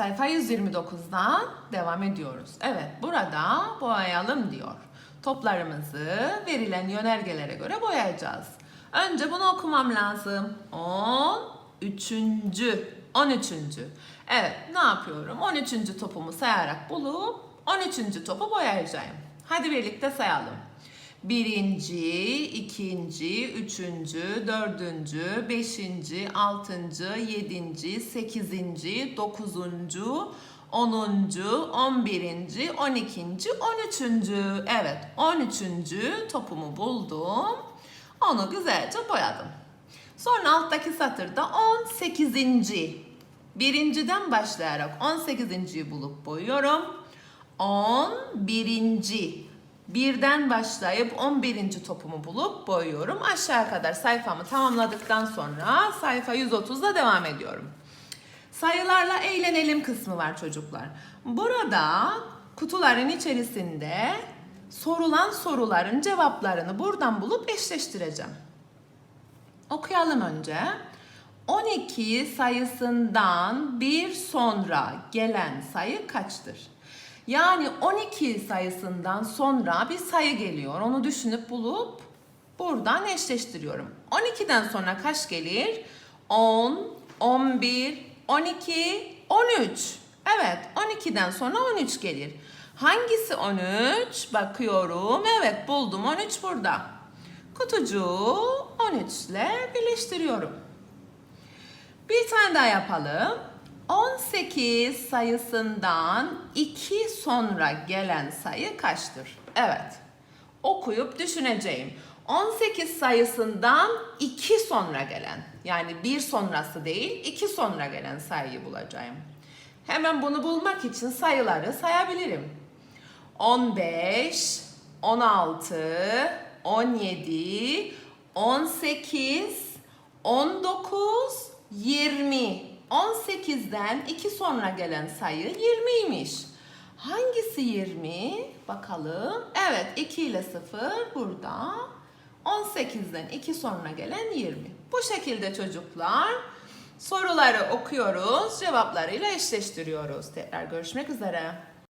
Sayfa 129'dan devam ediyoruz. Evet, burada boyayalım diyor. Toplarımızı verilen yönergelere göre boyayacağız. Önce bunu okumam lazım. 13. 13. Evet, ne yapıyorum? 13. topumu sayarak bulup 13. topu boyayacağım. Hadi birlikte sayalım. Birinci, ikinci, üçüncü, dördüncü, beşinci, altıncı, yedinci, sekizinci, dokuzuncu, onuncu, on birinci, on ikinci, on üçüncü. Evet, on üçüncü topumu buldum. Onu güzelce boyadım. Sonra alttaki satırda on sekizinci. Birinciden başlayarak on sekizinciyi bulup boyuyorum. On birinci. Birden başlayıp 11. topumu bulup boyuyorum. Aşağı kadar sayfamı tamamladıktan sonra sayfa 130'da devam ediyorum. Sayılarla eğlenelim kısmı var çocuklar. Burada kutuların içerisinde sorulan soruların cevaplarını buradan bulup eşleştireceğim. Okuyalım önce. 12 sayısından bir sonra gelen sayı kaçtır? Yani 12 sayısından sonra bir sayı geliyor. Onu düşünüp bulup buradan eşleştiriyorum. 12'den sonra kaç gelir? 10, 11, 12, 13. Evet, 12'den sonra 13 gelir. Hangisi 13? Bakıyorum. Evet, buldum. 13 burada. Kutucuğu 13 ile birleştiriyorum. Bir tane daha yapalım. 18 sayısından 2 sonra gelen sayı kaçtır? Evet. Okuyup düşüneceğim. 18 sayısından 2 sonra gelen yani bir sonrası değil 2 sonra gelen sayıyı bulacağım. Hemen bunu bulmak için sayıları sayabilirim. 15, 16, 17, 18, 19, 20. 18'den 2 sonra gelen sayı 20'ymiş. Hangisi 20? Bakalım. Evet 2 ile 0 burada. 18'den 2 sonra gelen 20. Bu şekilde çocuklar soruları okuyoruz, cevaplarıyla eşleştiriyoruz. Tekrar görüşmek üzere.